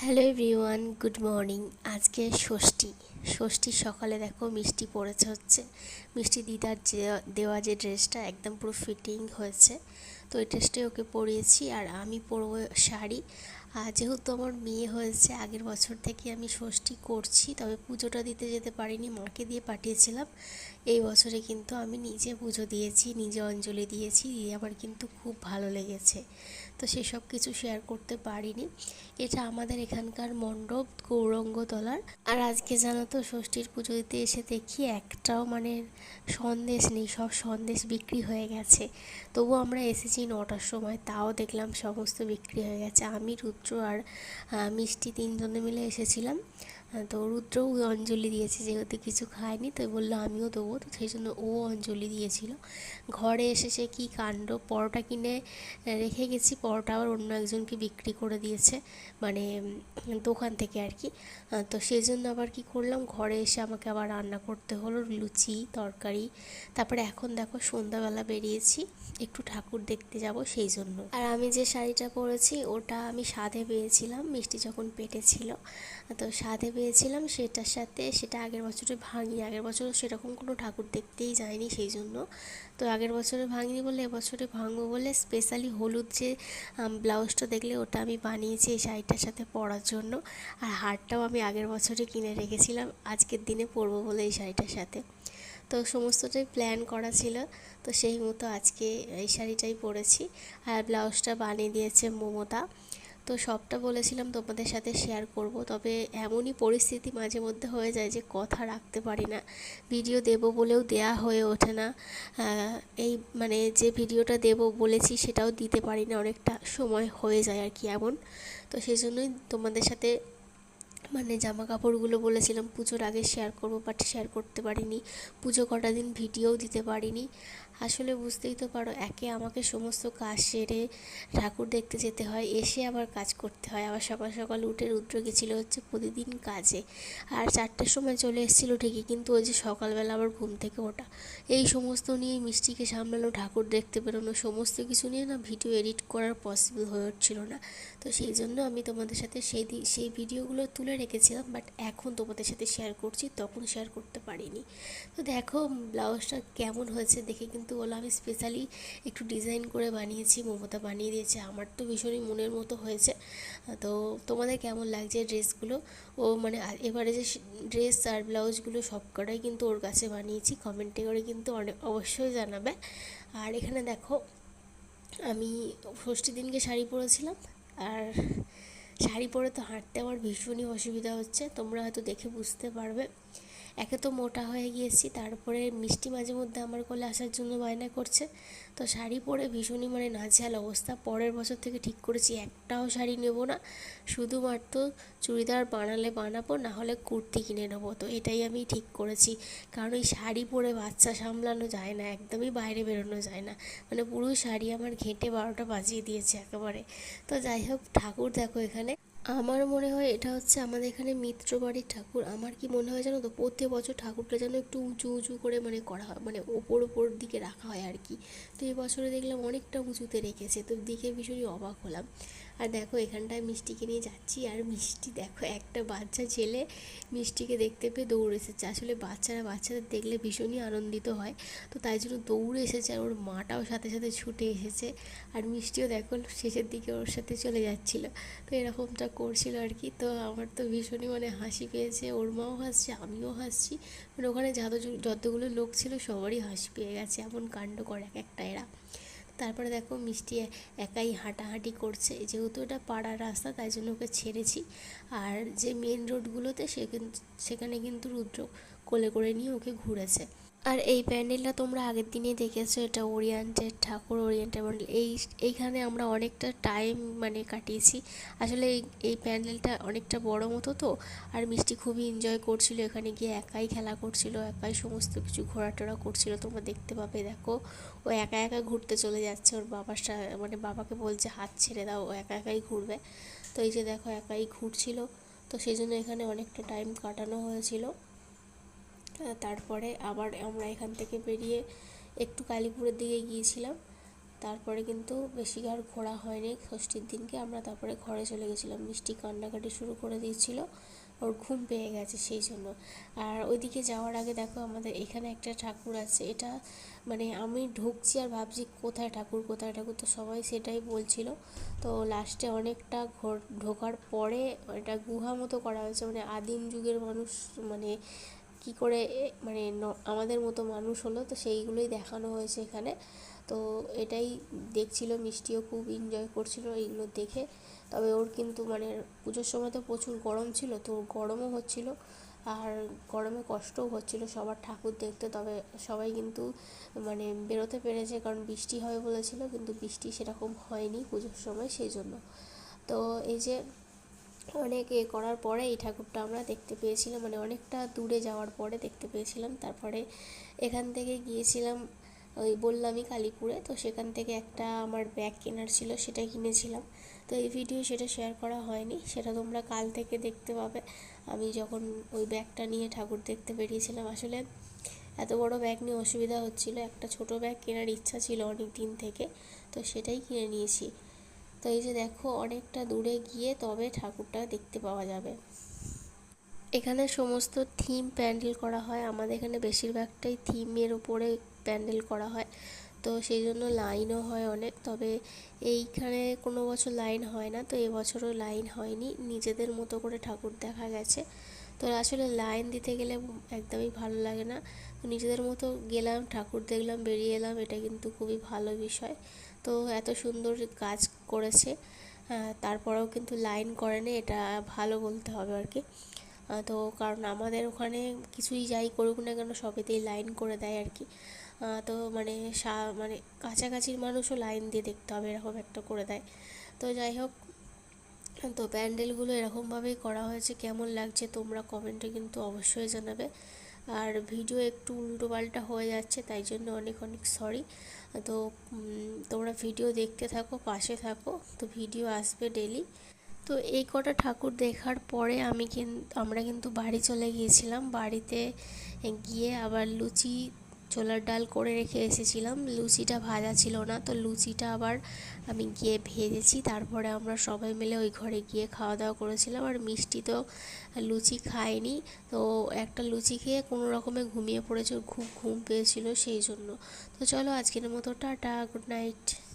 Hello everyone, good morning. আজকে ষষ্ঠী। ষষ্ঠীর সকালে দেখো মিষ্টি পড়েছে হচ্ছে। মিষ্টি দিদার যে, দেওয়া যে ড্রেসটা একদম পুরো ফিটিং হয়েছে। তো এই ড্রেসটাই ওকে পরিয়েছি আর আমি পরবো শাড়ি। আর যেহেতু আমার মেয়ে হয়েছে, আগের বছর থেকে আমি ষষ্ঠী করছি, তবে পুজোটা দিতে যেতে পারিনি, মাকে দিয়ে পাঠিয়েছিলাম। এই বছরে কিন্তু আমি নিজে পুজো দিয়েছি, নিজে অঞ্জলি দিয়েছি, দিয়ে আমার কিন্তু খুব ভালো লেগেছে। তো সেসব কিছু শেয়ার করতে পারিনি। এটা আমাদের এখানকার মণ্ডপ গৌরঙ্গতলার। আর আজকে জানো তো, ষষ্ঠীর পুজো দিতে এসে দেখি একটাও মানে সন্দেশ নেই, সব সন্দেশ বিক্রি হয়ে গেছে। তবু আমরা এসেছি নটার সময়, তাও দেখলাম সমস্ত বিক্রি হয়ে গেছে। আমি, রুদ্র আর মিষ্টি তিনজনে মিলে এসেছিলাম। তো রুদ্রও অঞ্জলি দিয়েছে, যেহেতু কিছু খায়নি, তো বলল আমিও দেবো। তো সেই জন্য ও অঞ্জলি দিয়েছিল। ঘরে এসে সে কী কাণ্ড, পরোটা কিনে রেখে গেছি। পরোটা আবার অন্য একজনকে বিক্রি করে দিয়েছে মানে দোকান থেকে আর কি। তো সেই জন্য আবার কি করলাম, ঘরে এসে আমাকে আবার রান্না করতে হলো, লুচি, তরকারি। তারপরে এখন দেখো সন্ধ্যাবেলা বেরিয়েছি, একটু ঠাকুর দেখতে যাব সেই জন্য। আর আমি যে শাড়িটা পরেছি, ওটা আমি সাধে পেয়েছিলাম, মিষ্টি যখন পেটে ছিল, তো সাধে পেয়েছিলাম সেটার সাথে, সেটা আগের বছরে ভাঙি আগের বছর সেরকম কোনো ঠাকুর দেখতেই যায়নি সেই জন্য। তো আগের বছরে ভাঙিনি বলে এবছরে ভাঙবো বলে স্পেশালি হলুদ যে ব্লাউজটা দেখলে ওটা আমি বানিয়েছি এই শাড়িটার সাথে পরার জন্য। আর হারটাও আমি আগের বছরে কিনে রেখেছিলাম, আজকের দিনে পরবো বলে এই শাড়িটার সাথে। তো সমস্তটাই প্ল্যান করা ছিল, তো সেই মতো আজকে এই শাড়িটাই পরেছি। আর ব্লাউজটা বানিয়ে দিয়েছে মমতা। তো সবটা বলেছিলাম তোমাদের সাথে শেয়ার করব। তবে এমনই পরিস্থিতি মাঝে মধ্যে হয়ে যায় যে কথা রাখতে পারি না। ভিডিও দেব বলেও দেয়া হয়ে ওঠে না। এই মানে যে ভিডিওটা দেব বলেছি সেটাও দিতে পারি না। অনেকটা সময় হয়ে যায় আর কি এমন। তো সেই জন্যই তোমাদের সাথে মানে জামা কাপড়গুলো বলেছিলাম। পুজোর আগে শেয়ার করব বাট শেয়ার করতে পারিনি। পুজো কটা দিন ভিডিওও দিতে পারিনি। আসলে বুঝতেই তো পারো, একে আমাকে সমস্ত কাজ সেরে ঠাকুর দেখতে যেতে হয়, এসে আবার কাজ করতে হয়। আবার সকাল সকাল উঠে রুদ্র গেছিল হচ্ছে প্রতিদিন কাজে। আর চারটের সময় চলে এসেছিল ঠিকই, কিন্তু ওই যে সকালবেলা আবার ঘুম থেকে ওঠা। এই সমস্ত নিয়ে মিষ্টিকে সামলানো ঠাকুর দেখতে বেরোনো সমস্ত কিছু নিয়ে না ভিডিও এডিট করার পসিবল হয়ে উঠছিল না। তো সেই জন্য আমি তোমাদের সাথে সেই দিন সেই ভিডিওগুলো তুলে রেখেছিলাম বাট এখন তোমাদের সাথে শেয়ার করছি, তখন শেয়ার করতে পারিনি। তো দেখো, ব্লাউজটা কেমন হয়েছে দেখে কিন্তু বলো আমি স্পেশালি একটু ডিজাইন করে বানিয়েছি, মমতা বানিয়ে দিয়েছে। আমার তো ভীষণই মনের মতো হয়েছে। তো তোমাদের কেমন লাগছে ড্রেসগুলো? ও মানে এবারে যে ড্রেস আর ব্লাউজগুলো সব কটাই কিন্তু ওর কাছে বানিয়েছি। কমেন্টে করে কিন্তু অনেক অবশ্যই জানাবে। আর এখানে দেখো, আমি ষষ্ঠী দিনকে শাড়ি পরেছিলাম। আর শাড়ি পরে তো হাঁটতে আমার ভীষণই অসুবিধা হচ্ছে। তোমরা হয়তো দেখে বুঝতে পারবে। একে তো মোটা হয়ে গিয়েছি, তারপরে মিষ্টি মাঝে মধ্যে আমার কোলে আসার জন্য বায়না করছে। তো শাড়ি পরে ভীষণই মানে নাজেহাল অবস্থা। পরের বছর থেকে ঠিক করেছি, একটাও শাড়ি নেব না। শুধুমাত্র চুড়িদার বানালে বানাবো, না হলে কুর্তি কিনে নেব। তো এটাই আমি ঠিক করেছি। কারণ এই শাড়ি পরে বাচ্চা সামলানো যায় না, একদমই বাইরে বেরোনো যায় না। মানে পুরো শাড়ি আমার ঘেঁটে বারোটা বাজিয়ে দিয়েছে একেবারে। তো যাই হোক, ঠাকুর দেখো এখানে। আমার মনে হয় এটা হচ্ছে আমাদের এখানে মিত্র বাড়ির ঠাকুর। আমার কি মনে হয় জানো তো প্রতি বছর ঠাকুরটা যেন একটু উঁচু উঁচু করে মানে করা হয় মানে ওপর ওপর দিকে রাখা হয় আর কি। তো এবছরে বছরে দেখলাম অনেকটা উঁচুতে রেখেছে, তো দেখে ভীষণই অবাক হলাম। আর দেখো, এখানটায় মিষ্টিকে নিয়ে যাচ্ছি আর মিষ্টি দেখো, একটা বাচ্চা ছেলে মিষ্টিকে দেখতে পেয়ে দৌড়ে এসেছে। আসলে বাচ্চারা বাচ্চাদের দেখলে ভীষণই আনন্দিত হয়। তো তাই জন্য দৌড়ে এসেছে আর ওর মাটাও সাথে সাথে ছুটে এসেছে। আর মিষ্টিও দেখো, শেষের দিকে ওর সাথে চলে যাচ্ছিল। তো এরকমটা করছিল আর কি। তো আমার তো ভীষণই মানে হাসি পেয়েছে, ওর মাও হাসছে, আমিও হাসছি। মানে ওখানে যত যতগুলো লোক ছিল সবারই হাসি পেয়ে গেছে, এমন কাণ্ড করে এক একটা এরা। তারপরে দেখো মিষ্টি একাই হাঁটাহাঁটি করছে। যেহেতু এটা পাড়ার রাস্তা, তাই জন্য ওকে ছেড়েছি। আর যে মেন রোডগুলোতে সে সেখানে কিন্তু রুদ্র কোলে করে নিয়ে ওকে ঘুরেছে। আর এই প্যান্ডেলটা তোমরা আগের দিনে দেখেছ, এটা ওরিয়েন্টেড ঠাকুর, ওরিয়েন্টেড প্যান্ডেল এই, এইখানে আমরা অনেকটা টাইম মানে কাটিয়েছি। আসলে এই এই প্যান্ডেলটা অনেকটা বড় মতো তো, আর মিষ্টি খুবই এনজয় করছিল। এখানে গিয়ে একাই খেলা করছিল, একাই সমস্ত কিছু ঘোরাটোরা করছিল। তোমরা দেখতে পাবে, দেখো। ও একা একা ঘুরতে চলে যাচ্ছে। ওর বাবার মানে বাবাকে বলছে, হাত ছেড়ে দাও। ও একা একাই ঘুরবে। তো এই যে দেখো, একাই ঘুরছিল। তো সেই জন্য এখানে অনেকটা টাইম কাটানো হয়েছিল। তারপরে আবার আমরা এখান থেকে বেরিয়ে একটু কালীপুরের দিকে গিয়েছিলাম। তারপরে কিন্তু বেশি আর ঘোরা হয়নি। ষষ্ঠীর দিনকে আমরা তারপরে ঘরে চলে গেছিলাম। মিষ্টি কান্নাকাটি শুরু করে দিয়েছিল। ওর ঘুম পেয়ে গেছে সেই জন্য। আর ওইদিকে যাওয়ার আগে দেখো আমাদের এখানে একটা ঠাকুর আছে। এটা মানে আমি ঢুকছি আর ভাবছি কোথায় ঠাকুর কোথায় ঠাকুর তো সবাই সেটাই বলছিল। তো লাস্টে অনেকটা ঘর ঢোকার পরে এটা গুহা মতো করা হয়েছে। মানে আদিম যুগের মানুষ মানে কি করে মানে আমাদের মতো মানুষ হলো, তো সেইগুলোই দেখানো হয়েছে এখানে। তো এটাই দেখছিল, মিষ্টিও খুব এনজয় করছিল এইগুলো দেখে। তবে ওর কিন্তু মানে পুজোর সময় তো প্রচুর গরম ছিল, তো ওর গরমও হচ্ছিল। আর গরমে কষ্টও হচ্ছিল, সবার ঠাকুর দেখতে। তবে সবাই কিন্তু মানে বেরোতে পেরেছে, কারণ বৃষ্টি হবে বলেছিল, কিন্তু বৃষ্টি সেরকম হয়নি পুজোর সময়, সেই জন্য। তো এই যে অনেক এ করার পরে এই ঠাকুরটা আমরা দেখতে পেয়েছিলাম মানে অনেকটা দূরে যাওয়ার পরে দেখতে পেয়েছিলাম। তারপরে এখান থেকে গিয়েছিলাম ওই বললামই কালীপুরে, তো সেখান থেকে একটা আমার ব্যাগ কেনার ছিল, সেটা কিনেছিলাম। তো এই ভিডিও সেটা শেয়ার করা হয়নি, সেটা তোমরা কাল থেকে দেখতে পাবে। আমি যখন ওই ব্যাগটা নিয়ে ঠাকুর দেখতে বেরিয়েছিলাম, আসলে এত বড় ব্যাগ নিয়ে অসুবিধা হচ্ছিল। একটা ছোট ব্যাগ কেনার ইচ্ছা ছিল অনেক দিন থেকে, তো সেটাই কিনে নিয়েছি। তো এই যে দেখো অনেকটা দূরে গিয়ে তবে ঠাকুরটা দেখতে পাওয়া যাবে। এখানে সমস্ত থিম প্যান্ডেল করা হয়। আমাদের এখানে বেশিরভাগটাই থিমের উপরে প্যান্ডেল করা হয়। তো সেই জন্য লাইনও হয় অনেক। তবে এইখানে কোনো বছর লাইন হয় না। তো এবছরও লাইন হয়নি। নিজেদের মতো করে ঠাকুর দেখা গেছে। তো আসলে লাইন দিতে গেলে একদমই ভালো লাগে না। তো নিজেদের মতো গেলাম, ঠাকুর দেখলাম, বেরিয়ে এলাম। এটা কিন্তু খুবই ভালো বিষয়। তো এত সুন্দর কাজ করেছে। তারপরেও কিন্তু লাইন করেনি, এটা ভালো বলতে হবে আর কি। তো কারণ আমাদের ওখানে কিছুই যাই করুক না কেন সবেতেই লাইন করে দেয় আর কি। তো মানে সা মানে কাছাকাছির মানুষও লাইন দিয়ে দেখতে হবে, এরকম একটা করে দেয়। তো যাই হোক, তো প্যান্ডেলগুলো এরকমভাবেই করা হয়েছে, কেমন লাগছে তোমরা কমেন্টে কিন্তু অবশ্যই জানাবে। আর ভিডিও একটু উল্টো পাল্টা হয়ে যাচ্ছে, তাই জন্য অনেক অনেক সরি তো তোমরা ভিডিও দেখতে থাকো, পাশে থাকো, তো ভিডিও আসবে ডেলি তো এই কটা ঠাকুর দেখার পরে আমি কিন্তু আমরা কিন্তু বাড়ি চলে গিয়েছিলাম। বাড়িতে গিয়ে আবার লুচি ছোলার ডাল করে রেখে এসেছিলাম। লুচিটা ভাজা ছিল না, তো লুচিটা আবার আমি গিয়ে ভেজেছি। তারপরে আমরা সবাই মিলে ওই ঘরে গিয়ে খাওয়া দাওয়া করেছিলাম। আর মিষ্টি তো লুচি খায়নি, তো একটা লুচি খেয়ে কোনো রকমে ঘুমিয়ে পড়েছে, খুব ঘুম পেয়েছিল সেই জন্য। তো চলো আজকের মতো টাটা, গুড নাইট।